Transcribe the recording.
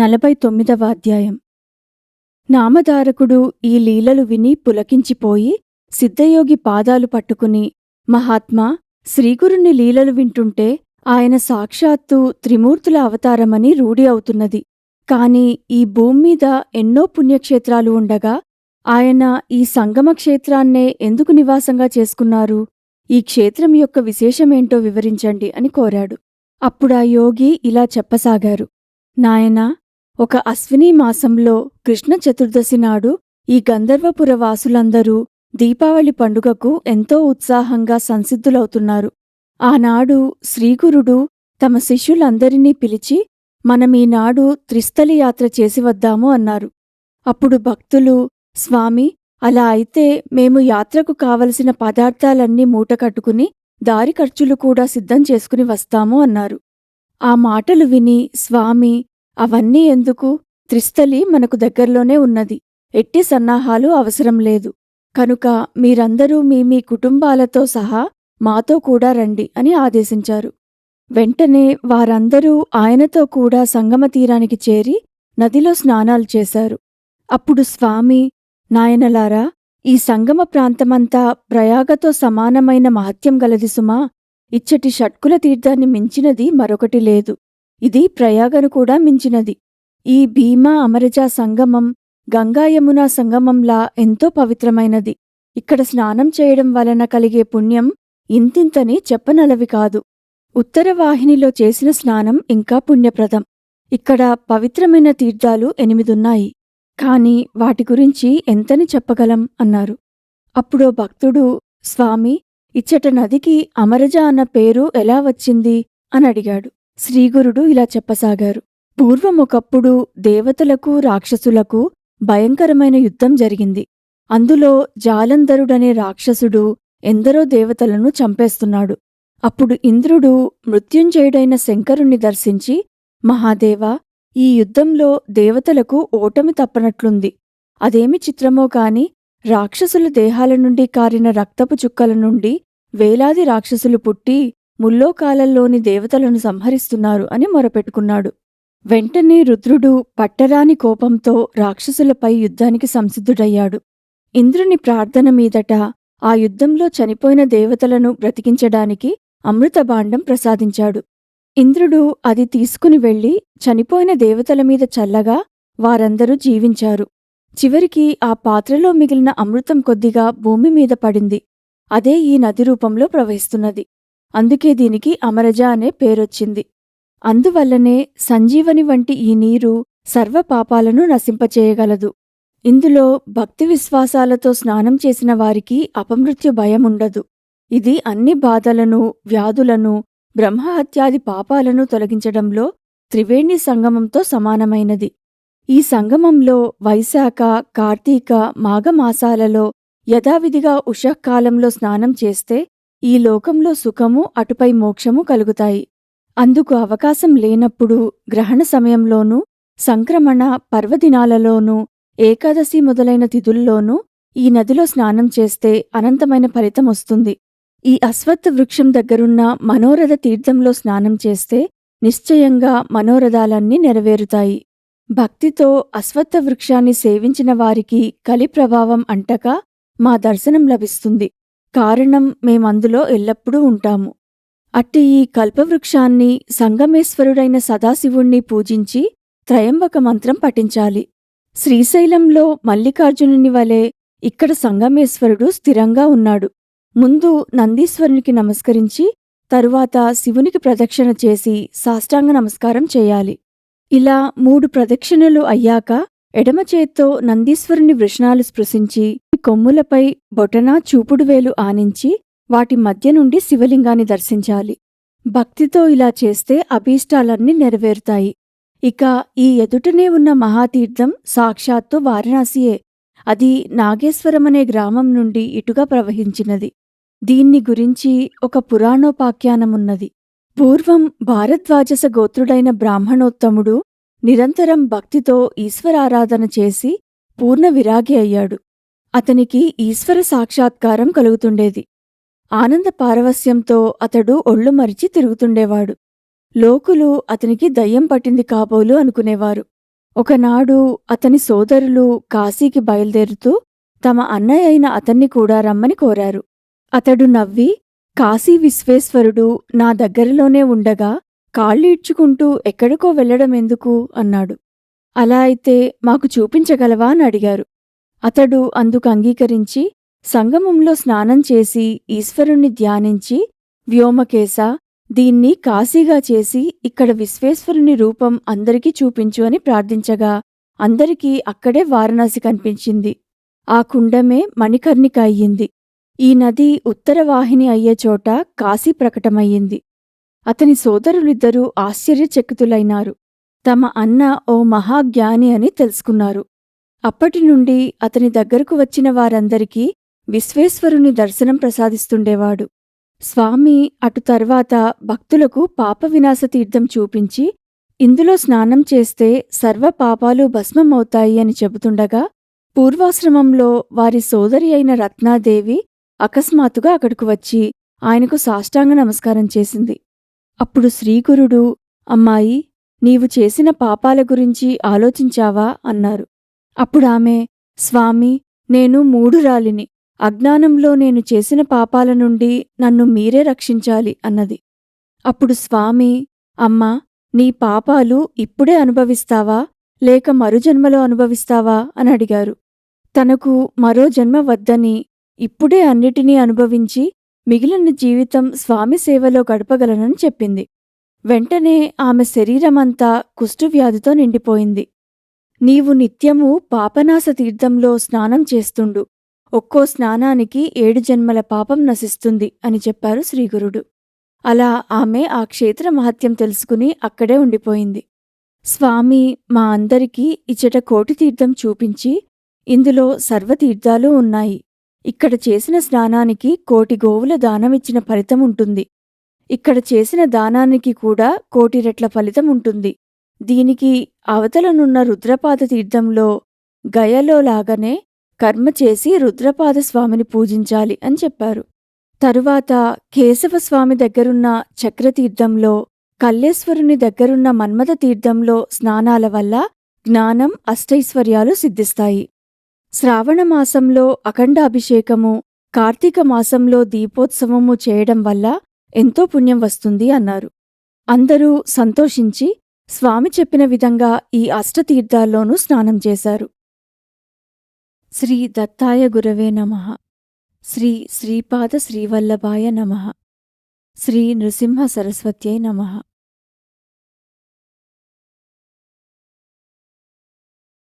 నలభై తొమ్మిదవ అధ్యాయం. నామధారకుడు ఈ లీలలు విని పులకించిపోయి సిద్ధయోగి పాదాలు పట్టుకుని మహాత్మా శ్రీగురుని లీలలు వింటుంటే ఆయన సాక్షాత్తు త్రిమూర్తుల అవతారమని రూఢి అవుతున్నది. కాని ఈ భూమ్మీద ఎన్నో పుణ్యక్షేత్రాలు ఉండగా ఆయన ఈ సంగమ క్షేత్రాన్నే ఎందుకు నివాసంగా చేసుకున్నారు? ఈ క్షేత్రం యొక్క విశేషమేంటో వివరించండి అని కోరాడు. అప్పుడా యోగి ఇలా చెప్పసాగారు. నాయనా ఒక అశ్వినీ మాసంలో కృష్ణ చతుర్దశి నాడు ఈ గంధర్వపుర వాసులందరూ దీపావళి పండుగకు ఎంతో ఉత్సాహంగా సంసిద్ధులవుతున్నారు. ఆనాడు శ్రీగురుడు తమ శిష్యులందరినీ పిలిచి మనమీనాడు త్రిస్థలి యాత్ర చేసి వద్దాము అన్నారు. అప్పుడు భక్తులు స్వామి అలా అయితే మేము యాత్రకు కావలసిన పదార్థాలన్నీ మూటకట్టుకుని దారి ఖర్చులు కూడా సిద్ధం చేసుకుని వస్తాము అన్నారు. ఆ మాటలు విని స్వామి అవన్నీ ఎందుకు? త్రిస్థలి మనకు దగ్గర్లోనే ఉన్నది. ఎట్టి సన్నాహాలు అవసరం లేదు. కనుక మీరందరూ మీ మీ కుటుంబాలతో సహా మాతో కూడా రండి అని ఆదేశించారు. వెంటనే వారందరూ ఆయనతో కూడా సంగమ తీరానికి చేరి నదిలో స్నానాలు చేశారు. అప్పుడు స్వామి నాయనలారా ఈ సంగమ ప్రాంతమంతా ప్రయాగతో సమానమైన మహత్యం గలది సుమా. ఇచ్చటి షట్కుల తీర్థాన్ని మించినది మరొకటి లేదు. ఇది ప్రయాగను కూడా మించినది. ఈ భీమా అమరజా సంగమం గంగాయమునా సంగమంలా ఎంతో పవిత్రమైనది. ఇక్కడ స్నానం చేయడం వలన కలిగే పుణ్యం ఇంతింతని చెప్పనలవి కాదు. ఉత్తరవాహినిలో చేసిన స్నానం ఇంకా పుణ్యప్రదం. ఇక్కడ పవిత్రమైన తీర్థాలు ఎనిమిదున్నాయి. కాని వాటి గురించి ఎంతని చెప్పగలం? అన్నారు. అప్పుడో భక్తుడు స్వామి ఇచ్చట నదికి అమరజ అన్న పేరు ఎలా వచ్చింది? అని అడిగాడు. శ్రీగురుడు ఇలా చెప్పసాగారు. పూర్వం ఒకప్పుడు దేవతలకు రాక్షసులకు భయంకరమైన యుద్ధం జరిగింది. అందులో జాలంధరుడనే రాక్షసుడు ఎందరో దేవతలను చంపేస్తున్నాడు. అప్పుడు ఇంద్రుడు మృత్యుంజయుడైన శంకరుణ్ణి దర్శించి మహాదేవా ఈ యుద్ధంలో దేవతలకు ఓటమి తప్పనట్లుంది. అదేమి చిత్రమో కాని రాక్షసుల దేహాల నుండి కారిన రక్తపు చుక్కల నుండి వేలాది రాక్షసులు పుట్టి ముల్లోకాలల్లోని దేవతలను సంహరిస్తున్నారు అని మొరపెట్టుకున్నాడు. వెంటనే రుద్రుడు పట్టరాని కోపంతో రాక్షసులపై యుద్ధానికి సంసిద్ధుడయ్యాడు. ఇంద్రుని ప్రార్థన మీదట ఆ యుద్ధంలో చనిపోయిన దేవతలను బ్రతికించడానికి అమృతభాండం ప్రసాదించాడు. ఇంద్రుడు అది తీసుకుని వెళ్ళి చనిపోయిన దేవతల మీద చల్లగా వారందరూ జీవించారు. చివరికి ఆ పాత్రలో మిగిలిన అమృతం కొద్దిగా భూమి మీద పడింది. అదే ఈ నది రూపంలో ప్రవహిస్తున్నది. అందుకే దీనికి అమరజ అనే పేరొచ్చింది. అందువల్లనే సంజీవని వంటి ఈ నీరు సర్వ పాపాలను నశింపచేయగలదు. ఇందులో భక్తి విశ్వాసాలతో స్నానం చేసిన వారికి అపమృత్యు భయముండదు. ఇది అన్ని బాధలను వ్యాధులను బ్రహ్మహత్యాది పాపాలను తొలగించడంలో త్రివేణి సంగమంతో సమానమైనది. ఈ సంగమంలో వైశాఖ కార్తీక మాఘమాసాలలో యథావిధిగా ఉషఃకాలంలో స్నానం చేస్తే ఈ లోకంలో సుఖము అటుపై మోక్షము కలుగుతాయి. అందుకు అవకాశం లేనప్పుడు గ్రహణ సమయంలోనూ సంక్రమణ పర్వదినాలలోనూ ఏకాదశి మొదలైన తిథుల్లోనూ ఈ నదిలో స్నానం చేస్తే అనంతమైన ఫలితం వస్తుంది. ఈ అశ్వత్థ వృక్షం దగ్గరున్న మనోరథ తీర్థంలో స్నానం చేస్తే నిశ్చయంగా మనోరథాలన్నీ నెరవేరుతాయి. భక్తితో అశ్వత్థ వృక్షాన్ని సేవించిన వారికి కలి ప్రభావం అంటక మా దర్శనం లభిస్తుంది. కారణం మేమందులో ఎల్లప్పుడూ ఉంటాము. అట్టి ఈ కల్పవృక్షాన్ని సంగమేశ్వరుడైన సదాశివుణ్ణి పూజించి త్రయంబక మంత్రం పఠించాలి. శ్రీశైలంలో మల్లికార్జునుని వలె ఇక్కడ సంగమేశ్వరుడు స్థిరంగా ఉన్నాడు. ముందు నందీశ్వరునికి నమస్కరించి తరువాత శివునికి ప్రదక్షిణ చేసి సాష్టాంగ నమస్కారం చేయాలి. ఇలా మూడు ప్రదక్షిణలు అయ్యాక ఎడమ చేత్తో నందీశ్వరుని వృషణాలు స్పృశించి కొమ్ములపై బొటనా చూపుడువేలు ఆనించి వాటి మధ్య నుండి శివలింగాన్ని దర్శించాలి. భక్తితో ఇలా చేస్తే అభీష్టాలన్నీ నెరవేరుతాయి. ఇక ఈ ఎదుటనే ఉన్న మహాతీర్థం సాక్షాత్తు వారణాసియే. అది నాగేశ్వరమనే గ్రామం నుండి ఇటుగా ప్రవహించినది. దీన్ని గురించి ఒక పురాణోపాఖ్యానమున్నది. పూర్వం భారద్వాజస గోత్రుడైన బ్రాహ్మణోత్తముడు నిరంతరం భక్తితో ఈశ్వరారాధన చేసి పూర్ణ విరాగి అయ్యాడు. అతనికి ఈశ్వర సాక్షాత్కారం కలుగుతుండేది. ఆనంద పారవస్యంతో అతడు ఒళ్ళు మరిచి తిరుగుతుండేవాడు. లోకులు అతనికి దయ్యం పట్టింది కాబోలు అనుకునేవారు. ఒకనాడు అతని సోదరులు కాశీకి బయలుదేరుతూ తమ అన్నయ్య అయిన అతన్ని కూడా రమ్మని కోరారు. అతడు నవ్వి కాశీ విశ్వేశ్వరుడు నా దగ్గరలోనే ఉండగా కాళ్ళీడ్చుకుంటూ ఎక్కడికో వెళ్ళడమెందుకు? అన్నాడు. అలా అయితే మాకు చూపించగలవా? అని అడిగారు. అతడు అందుకు అంగీకరించి సంగమంలో స్నానం చేసి ఈశ్వరుణ్ణి ధ్యానించి వ్యోమకేశ దీన్ని కాశీగా చేసి ఇక్కడ విశ్వేశ్వరుని రూపం అందరికీ చూపించు అని ప్రార్థించగా అందరికీ అక్కడే వారణాసి కనిపించింది. ఆ కుండమే మణికర్ణిక అయ్యింది. ఈ నది ఉత్తరవాహిని అయ్యే చోట కాశీ ప్రకటమయ్యింది. అతని సోదరులిద్దరూ ఆశ్చర్యచకితులైనారు. తమ అన్న ఓ మహాజ్ఞాని అని తెలుసుకున్నారు. అప్పటి నుండి అతని దగ్గరకు వచ్చిన వారందరికీ విశ్వేశ్వరుని దర్శనం ప్రసాదిస్తుండేవాడు. స్వామి అటు తర్వాత భక్తులకు పాప వినాశ తీర్థం చూపించి ఇందులో స్నానం చేస్తే సర్వ పాపాలు భస్మమవుతాయి అని చెబుతుండగా పూర్వాశ్రమంలో వారి సోదరి అయిన రత్నాదేవి అకస్మాత్తుగా అక్కడికి వచ్చి ఆయనకు సాష్టాంగ నమస్కారం చేసింది. అప్పుడు శ్రీగురుడు అమ్మాయి నీవు చేసిన పాపాల గురించి ఆలోచించావా? అన్నారు. అప్పుడామె స్వామి నేను మూఢురాలిని. అజ్ఞానంలో నేను చేసిన పాపాల నుండి నన్ను మీరే రక్షించాలి అన్నది. అప్పుడు స్వామి అమ్మా నీ పాపాలు ఇప్పుడే అనుభవిస్తావా? లేక మరుజన్మలో అనుభవిస్తావా? అని అడిగారు. తనకు మరో జన్మ వద్దని ఇప్పుడే అన్నిటినీ అనుభవించి మిగిలిన జీవితం స్వామి సేవలో గడపగలనని చెప్పింది. వెంటనే ఆమె శరీరమంతా కుష్ఠువ్యాధితో నిండిపోయింది. నీవు నిత్యము పాపనాశ తీర్థంలో స్నానం చేస్తుండు. ఒక్కో స్నానానికి ఏడు జన్మల పాపం నశిస్తుంది అని చెప్పారు శ్రీగురుడు. అలా ఆమె ఆ క్షేత్ర మహత్యం తెలుసుకుని అక్కడే ఉండిపోయింది. స్వామి మా అందరికీ ఇచ్చట కోటి తీర్థం చూపించి ఇందులో సర్వతీర్థాలు ఉన్నాయి. ఇక్కడ చేసిన స్నానానికి కోటి గోవుల దానమిచ్చిన ఫలితం ఉంటుంది. ఇక్కడ చేసిన దానానికి కూడా కోటి రెట్ల ఫలితం ఉంటుంది. దీనికి అవతలనున్న రుద్రపాద తీర్థంలో గయలో లాగానే కర్మ చేసి రుద్రపాద స్వామిని పూజించాలి అని చెప్పారు. తరువాత కేశవస్వామి దగ్గరున్న చక్రతీర్థంలో కల్లేశ్వరుని దగ్గరున్న మన్మథ తీర్థంలో స్నానాల వల్ల జ్ఞానం అష్టైశ్వర్యాలు సిద్ధిస్తాయి. శ్రావణ మాసంలో అఖండాభిషేకము కార్తీక మాసంలో దీపోత్సవము చేయడం వల్ల ఎంతో పుణ్యం వస్తుంది అన్నారు. అందరూ సంతోషించి స్వామి చెప్పిన విధంగా ఈ అష్టతీర్థాల్లోనూ స్నానం చేశారు. శ్రీ దత్తాయ గురవే నమ. శ్రీ శ్రీపాద శ్రీవల్లభాయ నమ. శ్రీ నృసింహ సరస్వత్యై నమః.